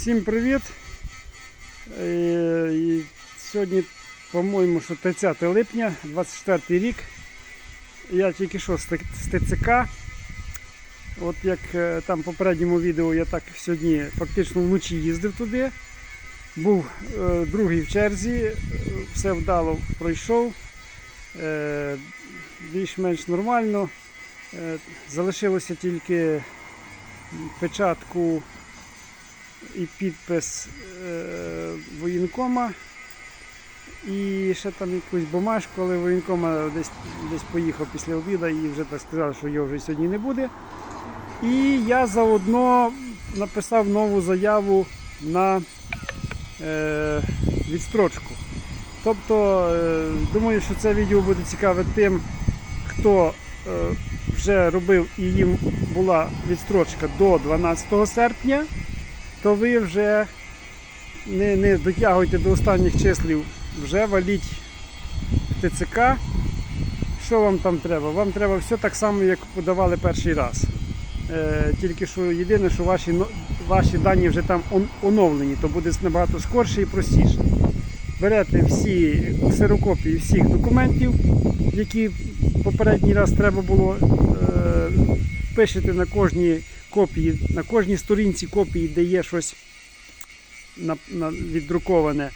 Всім привіт! Е, і Сьогодні, по-моєму, що 30 липня, 24 рік. Я тільки що з ТЦК. От як е, там в попередньому відео я так сьогодні фактично вночі їздив туди. Був е, другий в черзі, е, все вдало пройшов. Е, більш-менш нормально. Е, залишилося тільки печатку і підпис е, воєнкома. І ще там якусь бумажку, але воєнкома десь, десь поїхав після обіду і вже так сказав, що його вже сьогодні не буде. І я заодно написав нову заяву на е, відстрочку. Тобто, е, думаю, що це відео буде цікаве тим, хто е, вже робив і їм була відстрочка до 12 серпня, то ви вже не, не дотягуйте до останніх числів, вже валіть ТЦК. Що вам там треба? Вам треба все так само, як подавали перший раз. Е, тільки що єдине, що ваші, ваші дані вже там оновлені, то буде набагато скорше і простіше. Берете всі ксерокопії всіх документів, які попередній раз треба було. Е, пишете на кожній копії, на кожній сторінці копії, де є щось віддруковане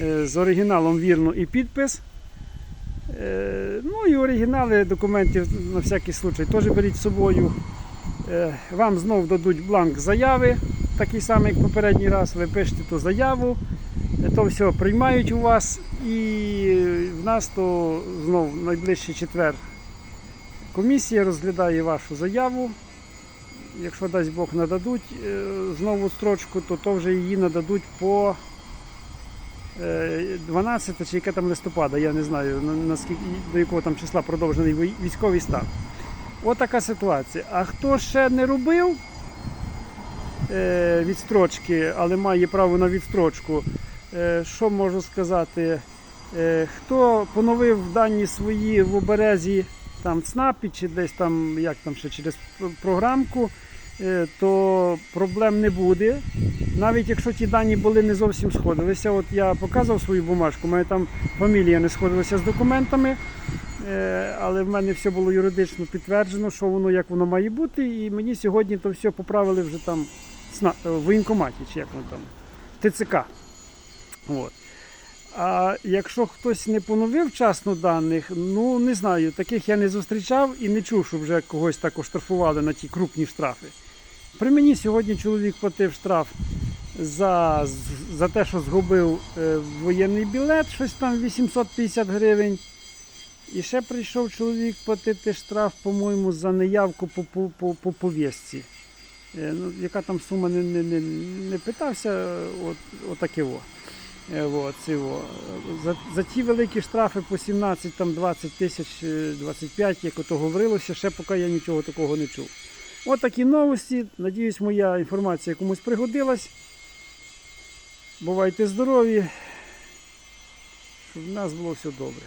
е, з оригіналом вірно і підпис. Е, ну і оригінали документів на всякий случай теж беріть з собою. Е, вам знов дадуть бланк заяви, такий самий, як попередній раз. Ви пишете ту заяву, то все приймають у вас, і в нас то знов найближчий четвер комісія розглядає вашу заяву. Якщо дасть Бог нададуть е, знову строчку, то, то вже її нададуть по е, 12 чи яке там листопада, я не знаю наскільки до якого там числа продовжений військовий стан. От така ситуація. А хто ще не робив е, відстрочки, але має право на відстрочку, е, що можу сказати? Е, хто поновив дані свої в оберезі там ЦНАПі чи десь там, як там ще через програмку, е, то проблем не буде. Навіть якщо ті дані були не зовсім сходилися, от я показував свою бумажку, у мене там фамілія не сходилася з документами, е, але в мене все було юридично підтверджено, що воно як воно має бути, і мені сьогодні то все поправили вже там сна- е, в воєнкоматі, чи як воно там, в ТЦК. От. А якщо хтось не поновив вчасно даних, ну не знаю, таких я не зустрічав і не чув, щоб вже когось так оштрафували на ті крупні штрафи. При мені сьогодні чоловік платив штраф за, за те, що згубив е, воєнний білет, щось там 850 гривень. І ще прийшов чоловік платити штраф, по-моєму, за неявку по, по, по, по повістці. Е, ну, яка там сума не, не, не, не питався, от, отаке о. Е, от. За, за ті великі штрафи по 17, там 20 тисяч, е, 25, як ото говорилося, ще поки я нічого такого не чув. От такі новості. Надіюсь, моя інформація комусь пригодилась. Бувайте здорові, щоб в нас було все добре.